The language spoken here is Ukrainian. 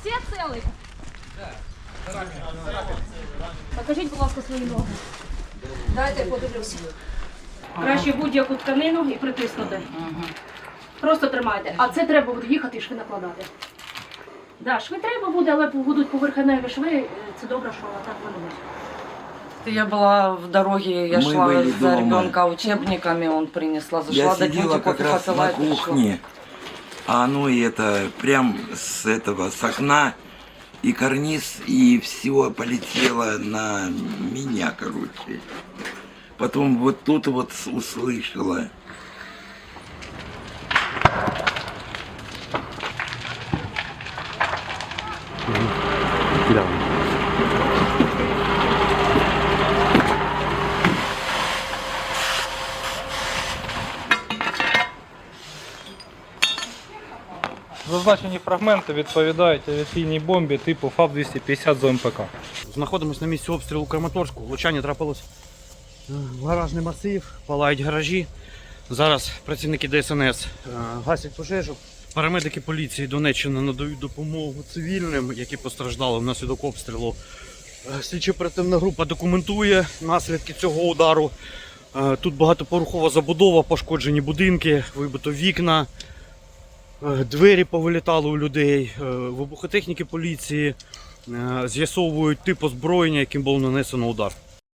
Всі цілі? Покажіть, будь ласка, свої ноги. Дайте подивлюся. Краще будь-яку тканину і притиснути. Просто тримайте. А це треба буде їхати і шви накладати. Да, шви треба буде, але будуть поверхневі шви. е, Це добре, що так воно буде. Я была в дороге, я Мы шла были за дома. ребенка учебниками, он принесла, зашла Я до сидела тетя, как кофе раз попила на и пришла. кухне, А оно и это прям с этого, с окна, и карниз, и все полетело на меня, короче. Потом вот тут вот услышала. Зазначені фрагменти відповідають авіаційній бомбі типу ФАБ-250 з ОМПК. Знаходимося на місці обстрілу Краматорську. Влучання трапилось е, в гаражний масив, палають гаражі. Зараз працівники ДСНС е, гасять пожежу. Парамедики поліції Донеччини надають допомогу цивільним, які постраждали внаслідок обстрілу. Е, Слідчо-оперативна група документує наслідки цього удару. Е, Тут багатопорухова забудова, пошкоджені будинки, вибито вікна, е, двері повилітали у людей, е, вибухотехніки поліції. Е, З'ясовують тип озброєння, яким було нанесено удар.